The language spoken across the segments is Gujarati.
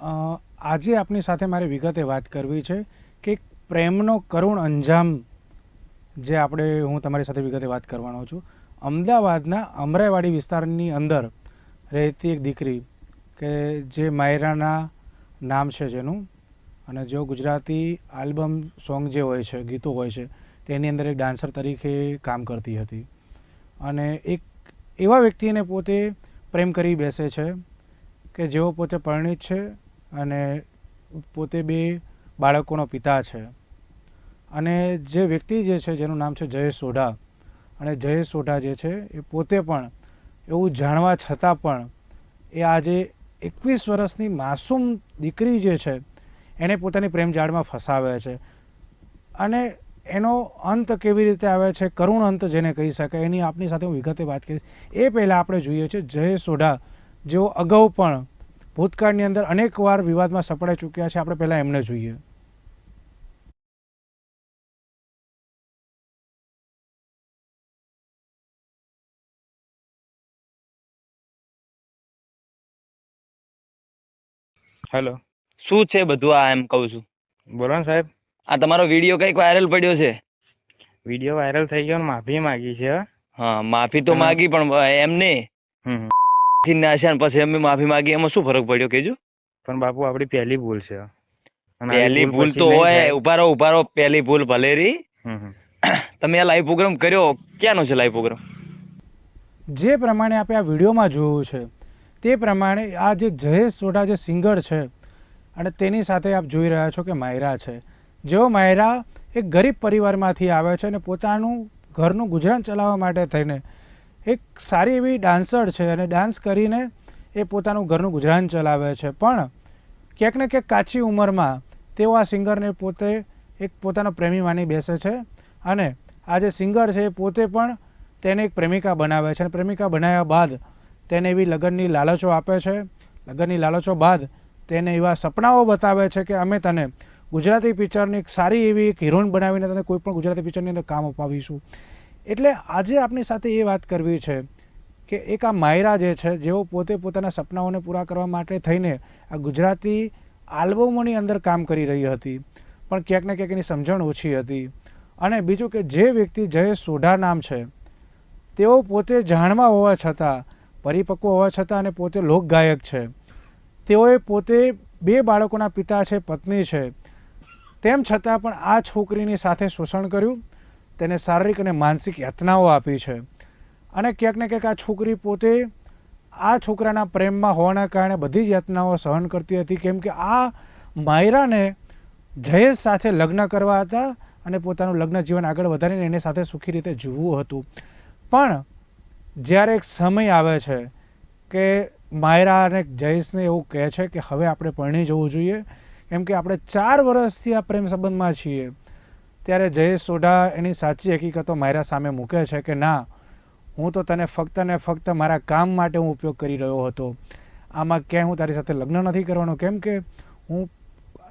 આજે આપની સાથે મારે વિગતે વાત કરવી છે કે પ્રેમનો કરુણ અંજામ જે આપણે, હું તમારી સાથે વિગતે વાત કરવાનો છું. અમદાવાદના અમરાઈવાડી વિસ્તારની અંદર રહેતી એક દીકરી કે જે માયરાના નામ છે જેનું, અને જો ગુજરાતી આલ્બમ સોંગ જે હોય છે, ગીતો હોય છે, તેની અંદર એક ડાન્સર તરીકે કામ કરતી હતી. અને એક એવા વ્યક્તિને પોતે પ્રેમ કરી બેસે છે કે જેઓ પોતે પરિણિત છે અને પોતે બે બાળકોનો પિતા છે. અને જે વ્યક્તિ જે છે, જેનું નામ છે જયેશ સોઢા, અને જયેશ સોઢા જે છે, એ પોતે પણ એવું જાણવા છતાં પણ એ આજે એકવીસ વર્ષની માસૂમ દીકરી જે છે, એને પોતાની પ્રેમ જાળમાં ફસાવે છે. અને એનો અંત કેવી રીતે આવે છે, કરુણ અંત જેને કહી શકાય, એની આપની સાથે હું વિગતે વાત કરીશ. એ પહેલાં આપણે જોઈએ છે જયેશ સોઢા, જેઓ અગાઉ પણ ભૂતકાળની અંદર અનેક વાર વિવાદમાં સપડાઈ ચૂક્યા છે. આપણે પહેલાં એમને જોઈએ. હેલો. શું છે બધું આ એમ કહું છું? બોલો ને સાહેબ. આ તમારો વીડિયો કંઈક વાયરલ પડ્યો છે? વીડિયો વાયરલ થઈ ગયો ને માફી માંગી છે. હા માફી તો. માગી પણ એમ નહીં. ને પછી અમે માફી માંગી એમાં શું ફરક પડ્યો કેજો પણ બાપુ આપડી પહેલી ભૂલ છે. પહેલી ભૂલ તો હોય ઉભારો ઉભારો પહેલી ભૂલ ભલે રી હમ હમ. તમે આ લાઈવ પ્રોગ્રામ કર્યો ક્યાંનો છે લાઈવ પ્રોગ્રામ જે પ્રમાણે આપણે આ વિડીયોમાં જોયું છે તે પ્રમાણે આ જે જયેશ સોઢા જે સિંગર છે અને તેની સાથે આપ જોઈ રહ્યા છો કે માયરા છે. જેઓ માયરા એક ગરીબ પરિવારમાંથી આવે છે અને પોતાનું ઘરનું ગુજરાન ચલાવવા માટે થઈને એક સારી એવી ડાન્સર છે અને ડાન્સ કરીને એ પોતાનું ઘરનું ગુજરાન ચલાવે છે. પણ ક્યાંક ને ક્યાંક કાચી ઉંમરમાં તેઓ આ સિંગરને પોતે એક પોતાનો પ્રેમી માની બેસે છે અને આ જે સિંગર છે એ પોતે પણ તેને એક પ્રેમિકા બનાવે છે અને પ્રેમિકા બનાવ્યા બાદ તેને એવી લગ્નની લાલચો આપે છે. લગ્નની લાલચો બાદ તેને એવા સપનાઓ બતાવે છે કે અમે તને ગુજરાતી પિક્ચરની એક સારી એવી એક હિરોઈન બનાવીને તને કોઈ પણ ગુજરાતી પિક્ચરની અંદર કામ અપાવીશું. એટલે આજે આપણી સાથે એ વાત કરવી છે કે એક આ માયરા જે છે, જેઓ પોતે પોતાના સપનાઓને પૂરા કરવા માટે થઈને આ ગુજરાતી આલ્બમોની અંદર કામ કરી રહી હતી, પણ ક્યાંક ને ક્યાંક એની સમજણ ઓછી હતી. અને બીજું કે જે વ્યક્તિ જયેશ સોઢા નામ છે, તેઓ પોતે જાણવા હોવા છતાં, પરિપક્વ હોવા છતાં અને પોતે લોકગાયક છે. તેઓએ પોતે બે બાળકોના પિતા છે, પત્ની છે. તેમ છતાં પણ આ છોકરીની સાથે શોષણ કર્યું તેને શારીરિક અને માનસિક યાતનાઓ આપી છે. અને ક્યાંક ને ક્યાંક આ છોકરી પોતે આ છોકરાના પ્રેમમાં હોવાના કારણે બધી જ યાતનાઓ સહન કરતી હતી. કેમ કે આ માયરાને જયેશ સાથે લગ્ન કરવા હતા અને પોતાનું લગ્ન જીવન આગળ વધારીને એની સાથે સુખી રીતે જીવવું હતું. પણ જ્યારે એક સમય આવે છે કે માયરા અને જયેશને એવું કહે છે કે હવે આપણે પરણી જવું જોઈએ, કેમ કે આપણે ચાર વર્ષથી આ પ્રેમ સંબંધમાં છીએ. ત્યારે જયેશ સોઢા એની સાચી હકીકતો માયરા સામે મૂકે છે કે ના, હું તો તને ફક્ત ને ફક્ત મારા કામ માટે હું ઉપયોગ કરી રહ્યો હતો. આમાં ક્યાંય હું તારી સાથે લગ્ન નથી કરવાનો, કેમ કે હું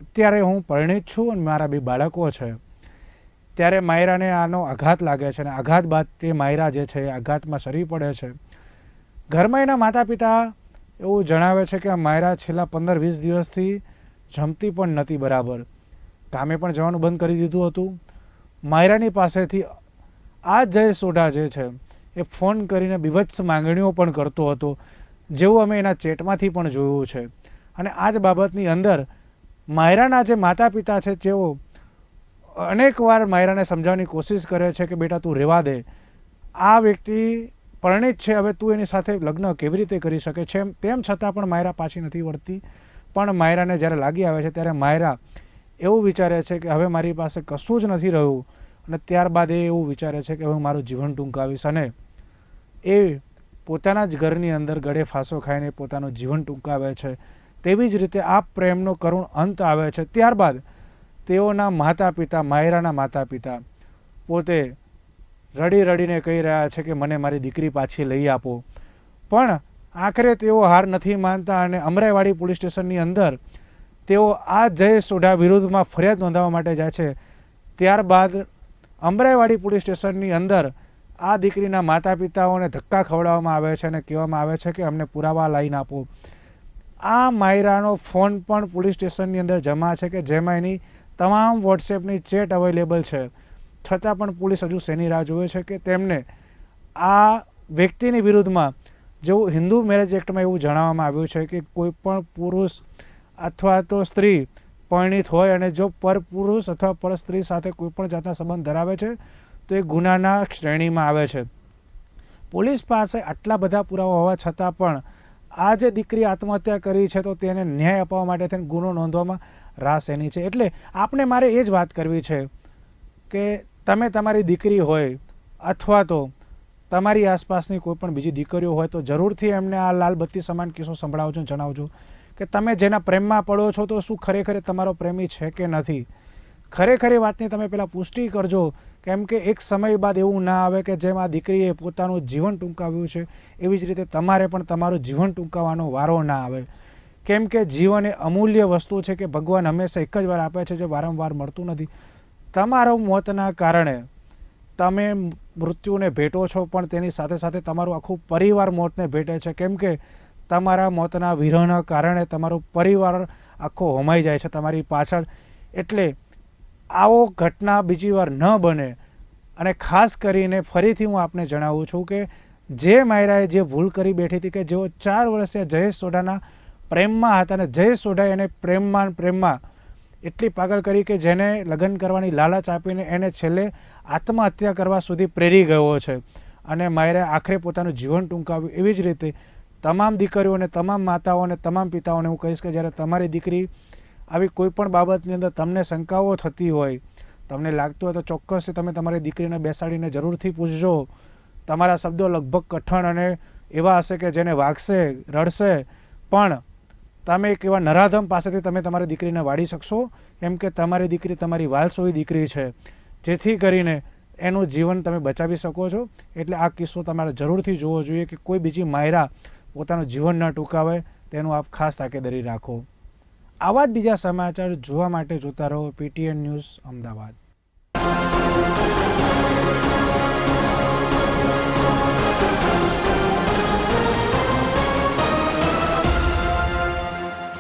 અત્યારે હું પરિણિત છું અને મારા બે બાળકો છે. ત્યારે માયરાને આનો આઘાત લાગે છે અને આઘાત બાદ તે માયરા જે છે એ આઘાતમાં સરી પડે છે. ઘરમાં એના માતા પિતા એવું જણાવે છે કે આ માયરા છેલ્લા પંદર વીસ દિવસથી જમતી પણ નથી બરાબર. કામે પણ જવાનું બંધ કરી દીધું હતું. માયરાની પાસેથી આ જય સોઢા જે છે, એ ફોન કરીને બીભત્સ માંગણીઓ પણ કરતો હતો, જેવું અમે એના ચેટમાંથી પણ જોયું છે. અને આ જ બાબતની અંદર માયરાના જે માતા પિતા છે જેઓ અનેકવાર માયરાને સમજાવવાની કોશિશ કરે છે કે, બેટા, તું રહેવા દે. આ વ્યક્તિ પરણિત છે, હવે તું એની સાથે લગ્ન કેવી રીતે કરી શકે? છે તેમ છતાં પણ માયરા પાછી નથી વળતી. પણ માયરાને જ્યારે લાગી આવે છે, ત્યારે માયરા એવું વિચારે છે કે હવે મારી પાસે કશું જ નથી રહ્યું અને ત્યારબાદ એ એવું વિચારે છે કે હું મારું જીવન ટૂંકાવીશ અને એ પોતાના જ ઘરની અંદર ગળે ફાંસો ખાઈને પોતાનું જીવન ટૂંકાવે છે. તેવી જ રીતે આ પ્રેમનો કરુણ અંત આવે છે. ત્યારબાદ તેઓના માતા પિતા માયરાના માતા પિતા પોતે રડી રડીને કહી રહ્યા છે કે મને મારી દીકરી પાછી લઈ આપો. પણ આખરે તેઓ હાર નથી માનતા અને અમરાઈવાડી પોલીસ સ્ટેશનની અંદર તેઓ આ જયેશ સોઢા વિરુદ્ધમાં ફરિયાદ નોંધાવવા માટે જાય છે. ત્યારબાદ અમરાઈવાડી પોલીસ સ્ટેશનની અંદર આ દીકરીના માતા પિતાઓને ધક્કા ખવડાવવામાં આવે છે અને કહેવામાં આવે છે કે અમને પુરાવા લાઈન આપો. આ માયરાનો ફોન પણ પોલીસ સ્ટેશનની અંદર જમા છે કે જેમાં એની તમામ વોટ્સએપની ચેટ અવેલેબલ છે. છતાં પણ પોલીસ હજુ શેની રાહ જોવે છે કે તેમને આ વ્યક્તિની વિરુદ્ધમાં જેવું હિન્દુ મેરેજ એક્ટમાં એવું જણાવવામાં આવ્યું છે કે કોઈ પણ પુરુષ અથવા તો સ્ત્રી પરિણીત હોય અને જો પર પુરુષ અથવા પર સ્ત્રી સાથે કોઈ પણ જાતના સંબંધ ધરાવે છે, તો એ ગુનાના શ્રેણીમાં આવે છે. પોલીસ પાસે આટલા બધા પુરાવા હોવા છતાં પણ આ જે દીકરી આત્મહત્યા કરી છે, તો તેને ન્યાય અપાવવા માટે થઈને ગુનો નોંધવામાં રાસ એની છે. એટલે આપણે મારે એ જ વાત કરવી છે કે તમે તમારી દીકરી હોય અથવા તો તમારી આસપાસની કોઈ પણ બીજી દીકરીઓ હોય, તો જરૂરથી એમને આ લાલ બત્તી સમાન કિસ્સો સંભળાવજો, જણાવજો. કે તમે જેના પ્રેમમાં પડો છો તો શું ખરેખર તમારો પ્રેમી છે કે નથી? ખરેખર એ વાતની તમે પહેલાં પુષ્ટિ કરજો. કેમ કે એક સમય બાદ એવું ના આવે કે જેમ આ દીકરીએ પોતાનું જીવન ટૂંકાવ્યું છે, એવી જ રીતે તમારે પણ તમારું જીવન ટૂંકાવવાનો વારો ના આવે. કેમ કે જીવન એ અમૂલ્ય વસ્તુ છે કે ભગવાન હંમેશા એક જ વાર આપે છે જે વારંવાર મળતું નથી. તમારો મોતના કારણે તમે મૃત્યુને ભેટો છો, પણ તેની સાથે સાથે તમારું આખું પરિવાર મોતને ભેટે છે. કેમ કે તમારા મોતના વિરહના કારણે તમારો પરિવાર આખો હોમાઈ જાય છે, તમારી પાછળ. એટલે આવો ઘટના બીજી વાર ન બને. અને ખાસ કરીને ફરીથી હું આપને જણાવું છું કે જે માયરાએ જે ભૂલ કરી બેઠી હતી કે જેઓ ચાર વર્ષે જયેશ સોઢાના પ્રેમમાં હતા અને જયેશ સોઢાએ એને પ્રેમમાં પ્રેમમાં એટલી પાગલ કરી કે જેને લગ્ન કરવાની લાલચ આપીને એને છેલ્લે આત્મહત્યા કરવા સુધી પ્રેરી ગયો છે. અને માયરાએ આખરે પોતાનું જીવન ટૂંકાવ્યું. એવી જ રીતે તમામ દીકરીઓને, તમામ માતાઓને, તમામ પિતાઓને હું કહીશ કે જ્યારે તમારી દીકરી આવી કોઈ પણ બાબતની અંદર તમને શંકાઓ થતી હોય, તમને લાગતું હોય તો ચોક્કસ તમે તમારી દીકરીને બેસાડીને જરૂરથી પૂછજો. તમારા શબ્દો લગભગ કઠણ અને એવા હશે કે જેને વાગશે, રડશે, પણ તમે એક એવા નરાધમ પાસેથી તમે તમારી દીકરીને વાળી શકશો, કેમ કે તમારી દીકરી તમારી વાલસોઈ દીકરી છે. જેથી કરીને એનું જીવન તમે બચાવી શકો છો. એટલે આ કિસ્સો તમારે જરૂરથી જોવો જોઈએ કે કોઈ બીજી માયરા પોતાનું જીવન ન ટૂંકાવે, તેનું આપ ખાસ તાકેદારી રાખો. આવા જ બીજા સમાચાર જોવા માટે જોતા રહો પીટીએન ન્યૂઝ અમદાવાદ.